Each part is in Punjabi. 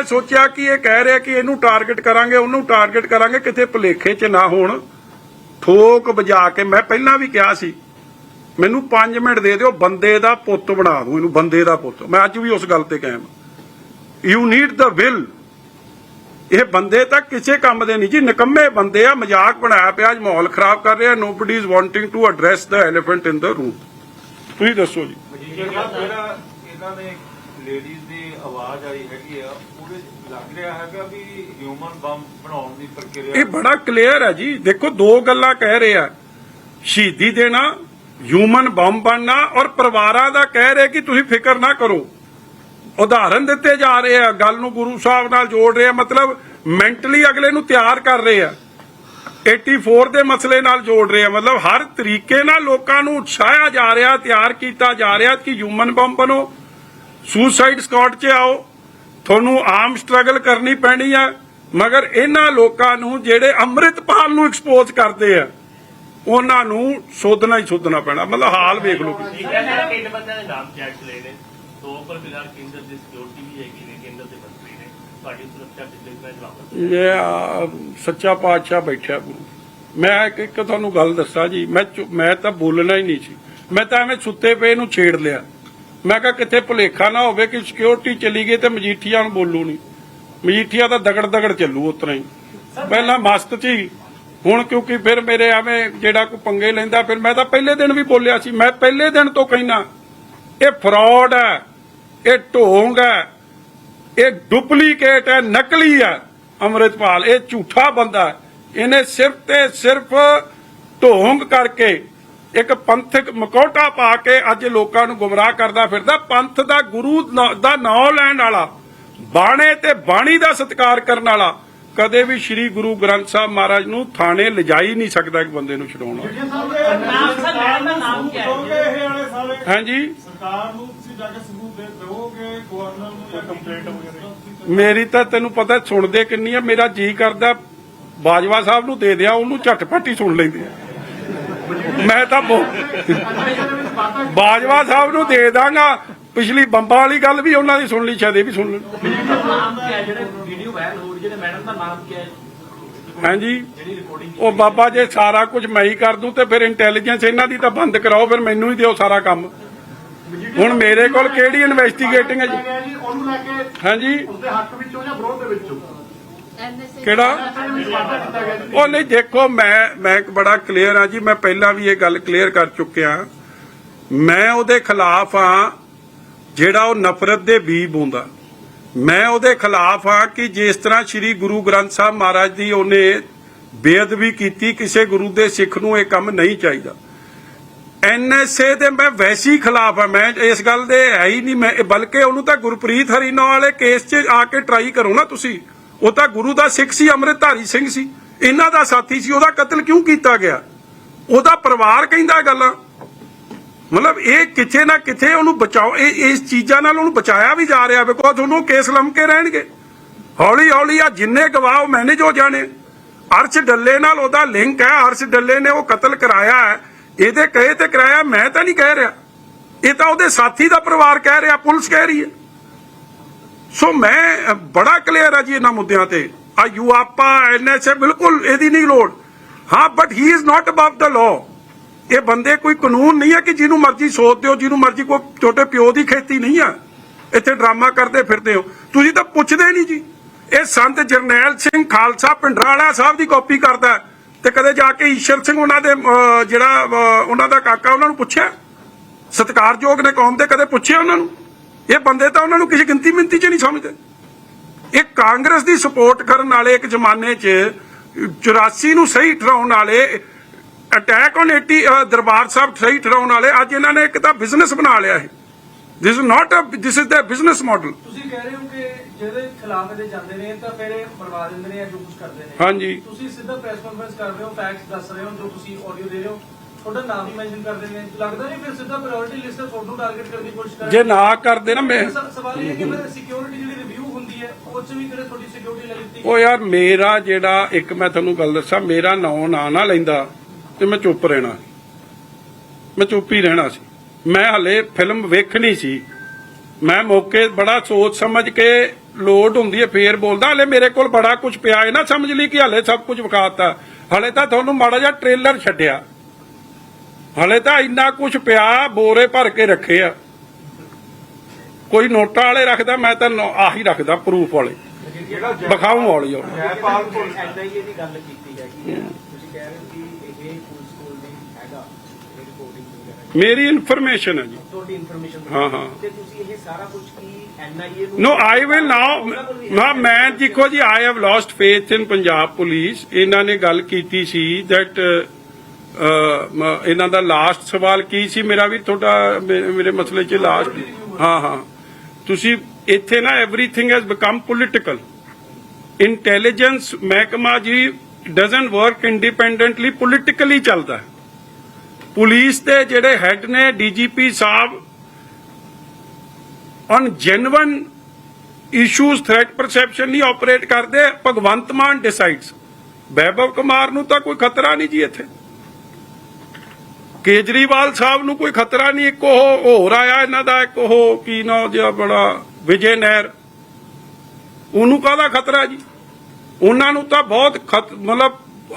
ਮੈਂ ਸੋਚਿਆ ਕਿ ਇਹ ਕਹਿ ਰਿਹਾ ਕਿ ਇਹਨੂੰ ਟਾਰਗੇਟ ਕਰਾਂਗੇ, ਉਹਨੂੰ ਟਾਰਗੇਟ ਕਰਾਂਗੇ, ਕਿਤੇ ਭੁਲੇਖੇ 'ਚ ਨਾ ਹੋਣ। ਠੋਕ ਵਜਾ ਕੇ ਮੈਂ ਪਹਿਲਾਂ ਵੀ ਕਿਹਾ ਸੀ, ਮੈਨੂੰ 5 ਮਿੰਟ ਦੇ ਦਿਓ, ਬੰਦੇ ਦਾ ਪੁੱਤ ਬਣਾ ਦੂੰ ਇਹਨੂੰ, ਬੰਦੇ ਦਾ ਪੁੱਤ। ਮੈਂ ਅੱਜ ਵੀ ਉਸ ਗੱਲ ਤੇ ਕਾਇਮ ਯੂ ਨੀਡ ਦਾ ਵਿਲ ਇਹ ਬੰਦੇ ਤਾਂ ਕਿਸੇ ਕੰਮ ਦੇ ਨਹੀਂ ਜੀ, ਨਿਕੰਮੇ ਬੰਦੇ ਆ, ਮਜ਼ਾਕ ਬਣਾਇਆ ਪਿਆ, ਅੱਜ ਮਾਹੌਲ ਖਰਾਬ ਕਰ ਰਿਹਾ nobody is wanting to address the elephant in the room ਤੁਸੀਂ ਦੱਸੋ ਜੀ। ਜਿਹੜਾ ਇਹਨਾਂ ਨੇ ਲੇਡੀਜ਼ ਦੀ ਆਵਾਜ਼ ਆਈ ਹੈਗੀ ਆ ਲੱਗ ਰਿਹਾ ਹੈਗਾ ਵੀ ਹਿਊਮਨ ਬੰਬ ਬਣਾਉਣ ਦੀ ਪ੍ਰਕਿਰਿਆ ਇਹ ਬੜਾ ਕਲੀਅਰ ਹੈ ਜੀ। ਦੇਖੋ, ਦੋ ਗੱਲਾਂ ਕਹਿ ਰਿਹਾ ਸ਼ਹੀਦੀ ਦੇਣਾ ਹਿਊਮਨ ਬੰਬ ਬਣਨਾ ਔਰ ਪਰਿਵਾਰਾਂ ਦਾ ਕਹਿ ਰਿਹਾ ਕਿ ਤੁਸੀਂ ਫਿਕਰ ਨਾ ਕਰੋ। ਉਦਾਹਰਨ ਦਿੱਤੇ ਜਾ ਰਹੇ ਆ, ਗੱਲ ਨੂੰ ਗੁਰੂ ਸਾਹਿਬ ਨਾਲ ਜੋੜ ਰਹੇ ਆ, ਮਤਲਬ ਮੈਂਟਲੀ ਅਗਲੇ ਨੂੰ ਤਿਆਰ ਕਰ ਰਹੇ ਆ। 84 ਦੇ ਮਸਲੇ ਨਾਲ ਜੋੜ ਰਹੇ ਆ। ਮਤਲਬ ਹਰ ਤਰੀਕੇ ਨਾਲ ਲੋਕਾਂ ਨੂੰ ਉਤਸ਼ਾਹਿਆ ਜਾ ਰਿਹਾ, ਤਿਆਰ ਕੀਤਾ ਜਾ ਰਿਹਾ ਕਿ ਹਿਊਮਨ ਬੰਬ ਬਣੋ। ਸੁਸਾਈਡ ਸਕਾਟ 'ਚ ਆਓ। ਤੁਹਾਨੂੰ ਆਮ ਸਟਰਗਲ ਕਰਨੀ ਪੈਣੀ ਆ ਮਗਰ ਇਹਨਾਂ ਲੋਕਾਂ ਨੂੰ ਜਿਹੜੇ ਅੰਮ੍ਰਿਤਪਾਲ ਨੂੰ ਐਕਸਪੋਜ਼ ਕਰਦੇ ਆ ਉਹਨਾਂ ਨੂੰ ਸੋਧਣਾ ਹੀ ਸੋਧਣਾ ਪੈਣਾ। ਮਤਲਬ ਹਾਲ ਵੇਖ ਲਓ ਤਿੰਨ ਬੰਦਿਆਂ ਦੇ ਨਾਮ ਚੈੱਕ ਲਏ ਨੇ। ਦੋ ਪਰ ਫਿਲਹਾਲ ਕੇਂਦਰ ਦੀ ਸਿਕਿਉਰਿਟੀ ਵੀ ਹੈਗੀ ਨੇ ਕੇਂਦਰ ਦੇ ਮੰਤਰੀ ਨੇ। ਤੁਹਾਡੀ ਸੁਰੱਖਿਆ ਦਿਨਾਂ ਜਵਾਬ ਇਹ ਸੱਚਾ ਪਾਤਸ਼ਾਹ ਬੈਠਾ ਗੁਰੂ। ਮੈਂ ਇੱਕ ਇੱਕ ਤੁਹਾਨੂੰ ਗੱਲ ਦੱਸਾਂ ਜੀ ਮੈਂ ਮੈਂ ਤਾਂ ਬੋਲਣਾ ਹੀ ਨਹੀਂ ਸੀ। ਮੈਂ ਤਾਂ ਐਵੇਂ ਸੁੱਤੇ ਪਏ ਨੂੰ ਛੇੜ ਲਿਆ। ਮੈਂ ਕਿਹਾ ਕਿੱਥੇ ਭੁਲੇਖਾ ਨਾ ਹੋਵੇ ਕਿ ਸਿਕਿਉਰਿਟੀ ਚਲੀ ਗਈ ਤੇ ਮਜੀਠੀਆ ਨੂੰ ਬੋਲੂ ਨਹੀਂ ਮਜੀਠੀਆ ਤਾਂ ਦਗੜ ਦਗੜ ਚੱਲੂ ਉਤਰਾ ਹੀ। ਪਹਿਲਾਂ ਮਸਤ ਸੀ, ਹੁਣ ਕਿਉਂਕਿ ਫਿਰ ਮੇਰੇ ਐਵੇਂ ਜਿਹੜਾ ਕੋਈ ਪੰਗੇ ਲੈਂਦਾ, ਫਿਰ ਮੈਂ ਤਾਂ ਪਹਿਲੇ ਦਿਨ ਵੀ ਬੋਲਿਆ ਸੀ, ਮੈਂ ਪਹਿਲੇ ਦਿਨ ਤੋਂ ਕਹਿਣਾ ਇਹ ਫਰਾਡ ਹੈ, ਇਹ ਢੋਂਗ ਹੈ, ਇਹ ਡੁਪਲੀਕੇਟ ਹੈ, ਨਕਲੀ ਹੈ, ਅੰਮ੍ਰਿਤਪਾਲ, ਇਹ ਝੂਠਾ ਬੰਦਾ ਇਹਨੇ ਸਿਰਫ ਤੇ ਸਿਰਫ ਢੋਂਗ ਕਰਕੇ ਇੱਕ ਪੰਥਕ ਮਕੌਟਾ ਪਾ ਕੇ ਅੱਜ ਲੋਕਾਂ ਨੂੰ ਗੁੰਮਰਾਹ ਕਰਦਾ ਫਿਰਦਾ। ਪੰਥ ਦਾ ਗੁਰੂ ਦਾ ਨਾਮ ਲੈਣ ਵਾਲਾ ਬਾਣੇ ਤੇ ਬਾਣੀ ਦਾ ਸਤਿਕਾਰ ਕਰਨ ਵਾਲਾ ਕਦੇ ਵੀ ਸ੍ਰੀ ਗੁਰੂ ਗ੍ਰੰਥ ਸਾਹਿਬ ਮਹਾਰਾਜ ਨੂੰ ਥਾਣੇ ਲਿਜਾ ਹੀ ਨਹੀਂ ਸਕਦਾ ਇੱਕ ਬੰਦੇ ਨੂੰ ਛਡਾਉਣਾ ਨਾਮ ਸਰ ਮੈਡਮ ਦਾ ਨਾਮ ਕੀ ਹੈ ਇਹ ਵਾਲੇ ਸਾਰੇ? ਹਾਂਜੀ। ਸਰਕਾਰ ਨੂੰ ਤੁਸੀਂ ਜਾ ਕੇ ਸਬੂਤ ਦੇ ਦਿਓਗੇ ਗਵਰਨਰ ਨੂੰ ਜਾਂ ਕੰਪਲੇਂਟ ਵਗੈਰਾ ਮੇਰੀ ਤਾਂ ਤੈਨੂੰ ਪਤਾ ਸੁਣਦੇ ਕਿੰਨੀ ਆ ਮੇਰਾ ਜੀ ਕਰਦਾ ਬਾਜਵਾ ਸਾਹਿਬ ਨੂੰ ਦੇ ਦਿਆਂ ਉਹਨੂੰ ਝਟਪਟ ਹੀ ਸੁਣ ਲੈਂਦੇ ਆ। ਮੈਂ ਤਾਂ ਬਾਜਵਾ ਸਾਹਿਬ ਨੂੰ ਦੇ ਦਾਂਗਾ। ਪਿਛਲੀ ਬੰਬਾਂ ਵਾਲੀ ਗੱਲ ਵੀ ਉਹਨਾਂ ਦੀ ਸੁਣ ਲਈ ਸ਼ਾਇਦ ਇਹ ਵੀ ਸੁਣ ਲੈਣ। ਨਾਮ ਕੀ ਹੈ ਜਿਹੜੇ ਵੀਡੀਓ ਵਾਇਰਲ ਹੋ ਰਹੀ ਜਿਹੜੇ ਮੈਡਮ ਦਾ ਨਾਮ ਕੀ ਹੈ? ਹਾਂਜੀ ਜਿਹੜੀ ਰਿਕਾਰਡਿੰਗ ਉਹ ਬਾਬਾ ਜੇ ਸਾਰਾ ਕੁਝ ਮੈਂ ਹੀ ਕਰ ਦੂੰ ਤੇ ਫਿਰ ਇੰਟੈਲੀਜੈਂਸ ਇਹਨਾਂ ਦੀ ਤਾਂ ਬੰਦ ਕਰਾਓ ਫਿਰ ਮੈਨੂੰ ਹੀ ਦਿਓ ਸਾਰਾ ਕੰਮ। ਹੁਣ ਮੇਰੇ ਕੋਲ ਕਿਹੜੀ ਇਨਵੈਸਟੀਗੇਟਿੰਗ ਹੈ ਜੀ? ਜੀ ਉਹਨੂੰ ਲੈ ਕੇ ਹਾਂਜੀ ਉਸਦੇ ਹੱਕ ਵਿੱਚੋਂ ਜਾਂ ਵਿਰੋਧ ਦੇ ਵਿੱਚੋਂ? ਕਿਹੜਾ? ਉਹ ਨਹੀਂ, ਦੇਖੋ, ਮੈਂ ਮੈਂ ਬੜਾ ਕਲੀਅਰ ਆ ਜੀ, ਮੈਂ ਪਹਿਲਾਂ ਵੀ ਇਹ ਗੱਲ ਕਲੀਅਰ ਕਰ ਚੁੱਕਿਆ ਮੈਂ ਉਹਦੇ ਖਿਲਾਫ ਆ ਜਿਹੜਾ ਉਹ ਨਫ਼ਰਤ ਦੇ ਬੀ ਬੂੰਦਾ ਮੈਂ ਉਹਦੇ ਖਿਲਾਫ ਆ ਕਿ ਜਿਸ ਤਰ੍ਹਾਂ ਸ੍ਰੀ ਗੁਰੂ ਗ੍ਰੰਥ ਸਾਹਿਬ ਮਹਾਰਾਜ ਦੀ ਉਹਨੇ ਬੇਅਦਬੀ ਕੀਤੀ, ਕਿਸੇ ਗੁਰੂ ਦੇ ਸਿੱਖ ਨੂੰ ਇਹ ਕੰਮ ਨਹੀਂ ਚਾਹੀਦਾ। ਐਨਐਸਏ ਦੇ ਮੈਂ ਵੈਸੀ ਖਿਲਾਫ ਆ ਮੈਂ ਇਸ ਗੱਲ ਦੇ ਹੈ ਹੀ ਨਹੀਂ, ਮੈਂ ਬਲਕਿ ਉਹਨੂੰ ਤਾਂ ਗੁਰਪ੍ਰੀਤ ਹਰੀਨੋ ਵਾਲੇ ਕੇਸ 'ਚ ਆ ਕੇ ਟਰਾਈ ਕਰੋ ਨਾ ਤੁਸੀਂ। ਉਹ ਤਾਂ ਗੁਰੂ ਦਾ ਸਿੱਖ ਸੀ, ਅੰਮ੍ਰਿਤਧਾਰੀ ਸਿੰਘ ਸੀ। ਇਹਨਾਂ ਦਾ ਸਾਥੀ ਸੀ, ਉਹਦਾ ਕਤਲ ਕਿਉਂ ਕੀਤਾ ਗਿਆ? ਉਹਦਾ ਪਰਿਵਾਰ ਕਹਿੰਦਾ ਗੱਲਾਂ। ਮਤਲਬ ਇਹ ਕਿਥੇ ਨਾ ਕਿਥੇ ਉਹਨੂੰ ਬਚਾਓ, ਇਹ ਇਸ ਚੀਜ਼ਾਂ ਨਾਲ ਉਹਨੂੰ ਬਚਾਇਆ ਵੀ ਜਾ ਰਿਹਾ। ਬਿਕੋਜ਼ ਉਹਨੂੰ ਕੇਸ ਲੰਮਕੇ ਰਹਿਣਗੇ। ਹੌਲੀ ਹੌਲੀ ਆ ਜਿੰਨੇ ਗਵਾਹ ਮੈਨੇਜ ਹੋ ਜਾਣੇ। ਅਰਸ਼ ਡੱਲੇ ਨਾਲ ਉਹਦਾ ਲਿੰਕ ਹੈ, ਅਰਸ਼ ਡੱਲੇ ਨੇ ਉਹ ਕਤਲ ਕਰਾਇਆ ਹੈ। ਇਹਦੇ ਕਹੇ ਤੇ ਕਰਾਇਆ, ਮੈਂ ਤਾਂ ਨਹੀਂ ਕਹਿ ਰਿਹਾ। ਇਹ ਤਾਂ ਉਹਦੇ ਸਾਥੀ ਦਾ ਪਰਿਵਾਰ ਕਹਿ ਰਿਹਾ, ਪੁਲਿਸ ਕਹਿ ਰਹੀ ਹੈ। ਸੋ ਮੈਂ ਬੜਾ ਕਲੀਅਰ ਆ ਜੀ ਇਹਨਾਂ ਮੁੱਦਿਆਂ ਤੇ। ਆ ਯੂਆਪਾ ਐਨਐਸਏ ਬਿਲਕੁਲ ਇਹਦੀ ਨਹੀਂ ਲੋੜ। ਹਾਂ but he is not above the law ਇਹ ਬੰਦੇ ਕੋਈ ਕਾਨੂੰਨ ਨਹੀਂ ਹੈ ਕਿ ਜਿਹਨੂੰ ਮਰਜ਼ੀ ਸੋਧ ਦਿਓ, ਜਿਹਨੂੰ ਮਰਜ਼ੀ ਕੋਈ ਛੋਟੇ ਪਿਓ ਦੀ ਖੇਤੀ ਨਹੀਂ ਆ। ਇੱਥੇ ਡਰਾਮਾ ਕਰਦੇ ਫਿਰਦੇ ਹੋ। ਤੁਸੀਂ ਤਾਂ ਪੁੱਛਦੇ ਨਹੀਂ ਜੀ। ਇਹ ਸੰਤ ਜਰਨੈਲ ਸਿੰਘ ਖਾਲਸਾ ਪਿੰਡਰਾਲਾ ਸਾਹਿਬ ਦੀ ਕਾਪੀ ਕਰਦਾ ਤੇ ਕਦੇ ਜਾ ਕੇ ਈਸ਼ਰ ਸਿੰਘ ਉਹਨਾਂ ਦੇ ਜਿਹੜਾ ਉਹਨਾਂ ਦਾ ਕਾਕਾ ਉਹਨਾਂ ਨੂੰ ਪੁੱਛਿਆ? ਸਤਿਕਾਰਯੋਗ ਨੇ ਕੌਮ ਦੇ ਕਦੇ ਪੁੱਛਿਆ ਉਹਨਾਂ ਨੂੰ? ਇਹ ਬੰਦੇ ਤਾਂ ਉਹਨਾਂ ਨੂੰ ਕਿਸੇ ਗਿਣਤੀ ਮਿੰਤੀ 'ਚ ਨਹੀਂ ਸਮਝਦੇ। ਇਹ ਕਾਂਗਰਸ ਦੀ ਸਪੋਰਟ ਕਰਨ ਵਾਲੇ ਇੱਕ ਜ਼ਮਾਨੇ 'ਚ 84 ਨੂੰ ਸਹੀ ਠਹਿਰਾਉਣ ਵਾਲੇ ਅਟੈਕ ਔਨ 80 ਅ, ਦਰਬਾਰ ਸਾਹਿਬ ਸਹੀ ਠਹਿਰਾਉਣ ਵਾਲੇ ਅੱਜ ਇਹਨਾਂ ਨੇ ਇੱਕ ਤਾਂ ਬਿਜ਼ਨਸ ਬਣਾ ਲਿਆ ਹੈ this is not a this is the business model ਤੁਸੀਂ ਕਹਿ ਰਹੇ ਹੋ ਕਿ ਜਿਹਦੇ ਖਿਲਾਫ ਇਹਦੇ ਜਾਂਦੇ ਨੇ ਤਾਂ ਫਿਰ ਇਹ ਮਰਵਾ ਦਿੰਦੇ ਨੇ ਜਾਂ ਜੋ ਕੁਝ ਕਰਦੇ ਨੇ। ਹਾਂਜੀ। ਤੁਸੀਂ ਸਿੱਧਾ ਪ੍ਰੈਸ ਕਾਨਫਰੰਸ ਕਰ ਰਹੇ ਹੋ ਫੈਕਟਸ ਦੱਸ ਰਹੇ ਹੋ ਜੋ ਤੁਸੀਂ ਆਡੀਓ ਦੇ ਰਹੇ ਹੋ। ਤੁਹਾਡਾ ਨਾਮ ਵੀ ਮੈਂਸ਼ਨ ਕਰਦੇ ਨੇ ਲੱਗਦਾ ਨਹੀਂ ਫਿਰ ਸਿੱਧਾ ਪ੍ਰਾਇੋਰਟੀ ਲਿਸਟ ਤੁਹਾਨੂੰ ਟਾਰਗੇਟ ਕਰਨ ਦੀ ਕੋਸ਼ਿਸ਼ ਕਰ ਰਹੇ ਜੇ ਨਾ ਕਰਦੇ ਨਾ ਮੈਂ ਸ- ਸਵਾਲ ਇਹ ਹੈ ਕਿ ਫਿਰ ਸਿਕਿਉਰਿਟੀ ਜਿਹੜੀ ਰਿਵਿਊ ਹੁੰਦੀ ਹੈ ਉਹ ਚ ਵੀ ਕਿਹੜੇ ਤੁਹਾਡੀ ਸਿਕਿਉਰਿਟੀ ਲੈ ਲਿੱਤੀ ਉਹ ਯਾਰ ਮੇਰਾ ਜਿਹੜਾ ਇੱਕ ਮੈਂ ਤੁਹਾਨੂੰ ਗੱਲ ਦੱਸਾਂ ਮੇਰਾ ਨਾਂ ਨਾ ਨਾ ਲੈਂਦਾ ਤੇ ਮੈਂ ਚੁੱਪ ਰਹਿਣਾ। ਮੈਂ ਚੁੱਪ ਹੀ ਰਹਿਣਾ ਸੀ। ਮੈਂ ਹਲੇ ਫਿਲਮ ਵੇਖਣੀ ਸੀ। ਮੈਂ ਮੌਕੇ ਬੜਾ ਸੋਚ ਸਮਝ ਕੇ ਲੋਡ ਹੁੰਦੀ ਹੈ ਫੇਰ ਬੋਲਦਾ ਹਲੇ ਮੇਰੇ ਕੋਲ ਬੜਾ ਕੁਝ ਪਿਆ ਹੈ ਨਾ ਸਮਝ ਲਈ ਕਿ ਹਲੇ ਸਭ ਕੁਝ ਵਿਖਾਤਾ। ਹਲੇ ਤਾਂ ਤੁਹਾਨੂੰ ਮਾੜਾ ਜਿਹਾ ਟ੍ਰੇਲਰ ਛੱਡਿਆ। ਹਲੇ ਤਾਂ ਇੰਨਾ ਕੁਝ ਪਿਆ ਬੋਰੇ ਭਰ ਕੇ ਰੱਖੇ ਆ। ਕੋਈ ਨੋਟਾਂ ਵਾਲੇ ਰੱਖਦਾ ਮੈਂ ਤਾਂ ਆਹੀ ਰੱਖਦਾ ਪ੍ਰੂਫ ਵਾਲੇ। ਜਿਹੜਾ ਵਿਖਾਉਂ ਵਾਲੀ ਉਹ ਜੈਪਾਲ ਪੁਲਿਸ ਐਨਆਈਏ ਦੀ ਗੱਲ ਕੀਤੀ ਹੈਗੀ ਹੈ ਤੁਸੀਂ ਕਹਿ ਰਹੇ ਕਿ ਇਹ ਪੁਲਿਸ ਦੀ ਹੈਗਾ ਮੇਰੀ ਇਨਫੋਰਮੇਸ਼ਨ ਹੈ ਜੀ। ਤੁਹਾਡੀ ਇਨਫੋਰਮੇਸ਼ਨ ਹਾਂ, ਹਾਂ। ਤੇ ਤੁਸੀਂ ਇਹ ਸਾਰਾ ਕੁਝ ਕੀ ਐਨਆਈਏ ਨੂੰ ਨੋ ਆਈ ਵਿਲ ਨਾਓ ਨਾ ਮੈਂ ਦੇਖੋ ਜੀ I have lost faith in Punjab police ਇਹਨਾਂ ਨੇ ਗੱਲ ਕੀਤੀ ਸੀ ਦੈਟ ਇਹਨਾਂ ਦਾ ਲਾਸਟ ਸਵਾਲ ਕੀ ਸੀ? ਮੇਰਾ ਵੀ ਤੁਹਾਡਾ ਮੇਰੇ ਮਸਲੇ 'ਚ ਲਾਸਟ ਹਾਂ ਹਾਂ। ਤੁਸੀਂ ਇੱਥੇ ਨਾ everything has become political intelligence ਮਹਿਕਮਾ ਜੀ ਡਸਨਟ ਵਰਕ ਇੰਡੀਪੈਂਡੈਂਟਲੀ ਪੋਲਿਟਿਕਲੀ ਚੱਲਦਾ ਪੁਲਿਸ ਦੇ ਜਿਹੜੇ ਹੈੱਡ ਨੇ DGP sahib on genuine issues threat perception ਨਹੀਂ ਆਪਰੇਟ ਕਰਦੇ ਭਗਵੰਤ ਮਾਨ ਡਿਸਾਈਡਸ ਵੈਭਵ ਕੁਮਾਰ ਨੂੰ ਤਾਂ ਕੋਈ ਖਤਰਾ ਨਹੀਂ ਜੀ ਇੱਥੇ। ਕੇਜਰੀਵਾਲ ਸਾਹਿਬ ਨੂੰ ਕੋਈ ਖਤਰਾ ਨਹੀਂ, ਇੱਕ ਉਹ ਹੋਰ ਆਇਆ ਇਹਨਾਂ ਦਾ, ਇੱਕ ਉਹ ਕੀ ਨਾ ਜਿਹਾ ਬੜਾ, ਵਿਜੇ ਨਹਿਰ। ਉਹਨੂੰ ਕਾਹਦਾ ਖਤਰਾ ਜੀ? ਉਹਨਾਂ ਨੂੰ ਤਾਂ ਬਹੁਤ ਖਤ- ਮਤਲਬ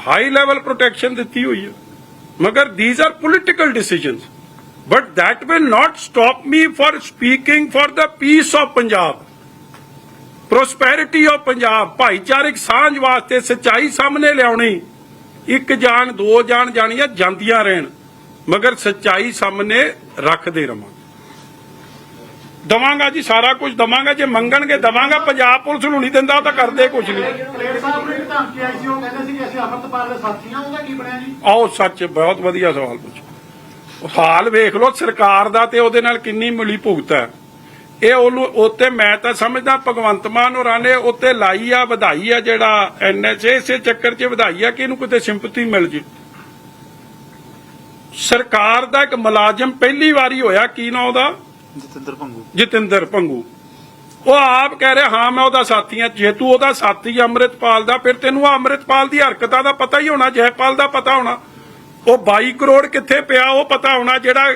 ਹਾਈ ਲੈਵਲ ਪ੍ਰੋਟੈਕਸ਼ਨ ਦਿੱਤੀ ਹੋਈ ਹੈ ਮਗਰ these are political decisions but that will not stop me for speaking for the peace of Punjab. Prosperity of Punjab ਭਾਈਚਾਰਕ ਸਾਂਝ ਵਾਸਤੇ ਸਚਾਈ ਸਾਹਮਣੇ ਲਿਆਉਣੀ, ਇੱਕ ਜਾਨ, ਦੋ ਜਾਨ ਜਾਣੀਆਂ ਜਾਂਦੀਆਂ ਰਹਿਣ। ਮਗਰ ਸੱਚਾਈ ਸਾਹਮਣੇ ਰੱਖਦੇ ਰਵਾਂ ਦਵਾਂਗਾ ਜੀ ਸਾਰਾ ਕੁਝ ਦਵਾਂਗਾ ਜੇ ਮੰਗਣਗੇ ਦਵਾਂਗਾ ਪੰਜਾਬ ਪੁਲਿਸ ਨੂੰ ਨਹੀਂ ਦਿੰਦਾ ਤਾਂ ਕਰਦੇ ਕੁਝ ਨਹੀਂ। ਪਲੇਟ ਸਾਹਿਬ ਨੂੰ ਇੱਕ ਧਮਕੀ ਆਈ ਸੀ ਉਹ ਕਹਿੰਦੇ ਸੀ ਕਿ ਅਸੀਂ ਅਮਰਤਪਾਲ ਦੇ ਸਾਥੀ ਹਾਂ ਉਹਦਾ ਕੀ ਬਣਿਆ ਜੀ? ਆਓ ਸੱਚ ਬਹੁਤ ਵਧੀਆ ਸਵਾਲ ਪੁੱਛ। ਹਾਲ ਵੇਖ ਲਓ ਸਰਕਾਰ ਦਾ ਤੇ ਉਹਦੇ ਨਾਲ ਕਿੰਨੀ ਮਿਲੀ ਭੁਗਤ ਹੈ। ਇਹ ਉਹਨੂੰ ਉੱਤੇ ਮੈਂ ਤਾਂ ਸਮਝਦਾ ਭਗਵੰਤ ਮਾਨ ਹੋਰਾਂ ਨੇ ਉੱਤੇ ਲਾਈ ਆ ਵਧਾਈ ਆ ਜਿਹੜਾ ਐਨਐਚਏ ਇਸੇ ਚੱਕਰ 'ਚ ਵਧਾਈ ਆ ਕਿ ਇਹਨੂੰ ਕਿਤੇ ਸਿੰਪਥੀ ਮਿਲ ਜੇ। ਸਰਕਾਰ ਦਾ ਇੱਕ ਮੁਲਾਜ਼ਮ ਪਹਿਲੀ ਵਾਰੀ ਹੋਇਆ ਕੀ ਨਾ ਉਹਦਾ? ਜਤਿੰਦਰ ਭੰਗੂ। ਜਤਿੰਦਰ ਭੰਗੂ। ਉਹ ਆਪ ਕਹਿ ਰਿਹਾ ਹਾਂ ਮੈਂ ਉਹਦਾ ਸਾਥੀ ਹਾਂ ਜੇ ਤੂੰ ਉਹਦਾ ਸਾਥੀ ਆ ਅੰਮ੍ਰਿਤਪਾਲ ਦਾ ਫਿਰ ਤੈਨੂੰ ਆ ਅੰਮ੍ਰਿਤਪਾਲ ਦੀ ਹਰਕਤਾਂ ਦਾ ਪਤਾ ਹੀ ਹੋਣਾ ਜੈਪਾਲ ਦਾ ਪਤਾ ਹੋਣਾ। ਉਹ 22 ਕਰੋੜ ਕਿੱਥੇ ਪਿਆ ਉਹ ਪਤਾ ਹੋਣਾ ਜਿਹੜਾ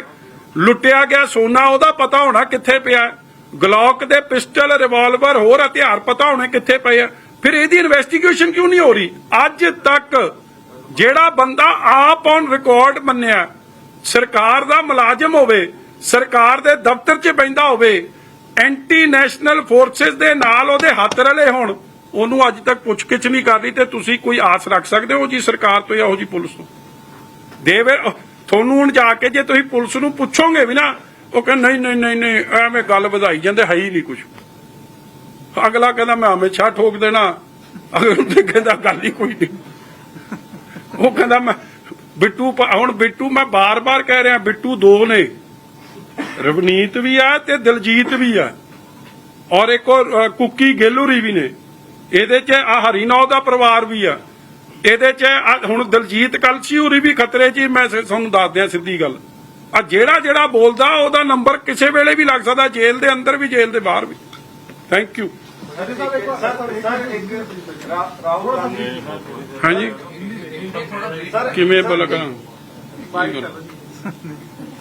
ਲੁੱਟਿਆ ਗਿਆ ਸੋਨਾ ਉਹਦਾ ਪਤਾ ਹੋਣਾ ਕਿੱਥੇ ਪਿਆ। ਗਲੌਕ ਦੇ ਪਿਸਟਲ ਰਿਵਾਲਵਰ ਹੋਰ ਹਥਿਆਰ ਪਤਾ ਹੋਣੇ ਕਿੱਥੇ ਪਏ ਆ। ਫਿਰ ਇਹਦੀ ਇਨਵੈਸਟੀਗੇਸ਼ਨ ਕਿਉਂ ਨਹੀਂ ਹੋ ਰਹੀ? ਅੱਜ ਤੱਕ ਜਿਹੜਾ ਬੰਦਾ ਆਪ ਔਨ ਰਿਕਾਰਡ ਮੰਨਿਆ, ਸਰਕਾਰ ਦਾ ਮੁਲਾਜ਼ਮ ਹੋਵੇ, ਸਰਕਾਰ ਦੇ ਦਫ਼ਤਰ 'ਚ ਬੈਂਦਾ ਹੋਵੇ ਐਂਟੀ ਨੈਸ਼ਨਲ ਫੋਰਸਸ ਦੇ ਨਾਲ ਉਹਦੇ ਹੱਥ ਰਲੇ ਹੋਣ, ਉਹਨੂੰ ਅੱਜ ਤੱਕ ਪੁੱਛਗਿੱਛ ਨਹੀਂ ਕਰਦੀ ਤੇ ਤੁਸੀਂ ਕੋਈ ਆਸ ਰੱਖ ਸਕਦੇ ਹੋ ਜੀ ਸਰਕਾਰ ਤੋਂ ਜਾਂ ਉਹ ਜੀ ਪੁਲਿਸ ਤੋਂ? ਦੇਵੇ ਤੁਹਾਨੂੰ ਹੁਣ ਜਾ ਕੇ ਜੇ ਤੁਸੀਂ ਪੁਲਿਸ ਨੂੰ ਪੁੱਛੋਗੇ ਵੀ ਨਾ, ਉਹ ਕਹਿੰਦੇ ਨਹੀਂ ਨਹੀਂ ਨਹੀਂ ਨਹੀਂ, ਐਵੇਂ ਗੱਲ ਵਧਾਈ ਜਾਂਦੇ, ਹੈ ਹੀ ਨਹੀਂ ਕੁਝ ਅਗਲਾ ਕਹਿੰਦਾ ਮੈਂ ਹਮੇਸ਼ਾ ਠੋਕ ਦੇਣਾ ਅਗਰ ਕਹਿੰਦਾ ਗੱਲ ਹੀ ਕੋਈ ਨਹੀਂ। ਉਹ ਕਹਿੰਦਾ ਮੈਂ ਬਿੱਟੂ ਹੁਣ ਬਿੱਟੂ ਮੈਂ ਬਾਰ-ਬਾਰ ਕਹਿ ਰਿਹਾ ਬਿੱਟੂ ਦੋ ਨੇ ਰਵਨੀਤ ਵੀ ਆ ਤੇ ਦਿਲਜੀਤ ਵੀ ਆ ਔਰ ਇੱਕ ਕੁੱਕੀ ਗੇਲੂਰੀ ਵੀ ਨੇ ਇਹਦੇ 'ਚ ਆ ਹਰੀਨੌ ਦਾ ਪਰਿਵਾਰ ਵੀ ਆ ਇਹਦੇ 'ਚ ਹੁਣ ਦਿਲਜੀਤ ਕਲਸੀਉਰੀ ਵੀ ਖਤਰੇ 'ਚ ਮੈਂ ਤੁਹਾਨੂੰ ਦੱਸ ਦਿਆਂ ਸਿੱਧੀ ਗੱਲ ਆ ਜਿਹੜਾ ਜਿਹੜਾ ਬੋਲਦਾ ਉਹਦਾ ਨੰਬਰ ਕਿਸੇ ਵੇਲੇ ਵੀ ਲੱਗ ਸਕਦਾ ਜੇਲ੍ਹ ਦੇ ਅੰਦਰ ਵੀ ਜੇਲ੍ਹ ਦੇ ਬਾਹਰ ਵੀ ਥੈਂਕ ਯੂ ਹਾਂਜੀ ਕਿਵੇਂ ਬਲਗਾ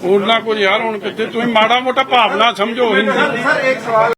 ਉਹਨਾਂ ਕੋਲ ਯਾਰ, ਹੁਣ ਕਿੱਥੇ? ਤੁਸੀਂ ਮਾੜਾ ਮੋਟਾ ਭਾਵਨਾ ਸਮਝੋ ਹਿੰਦੀ ਸਰ, ਇੱਕ ਸਵਾਲ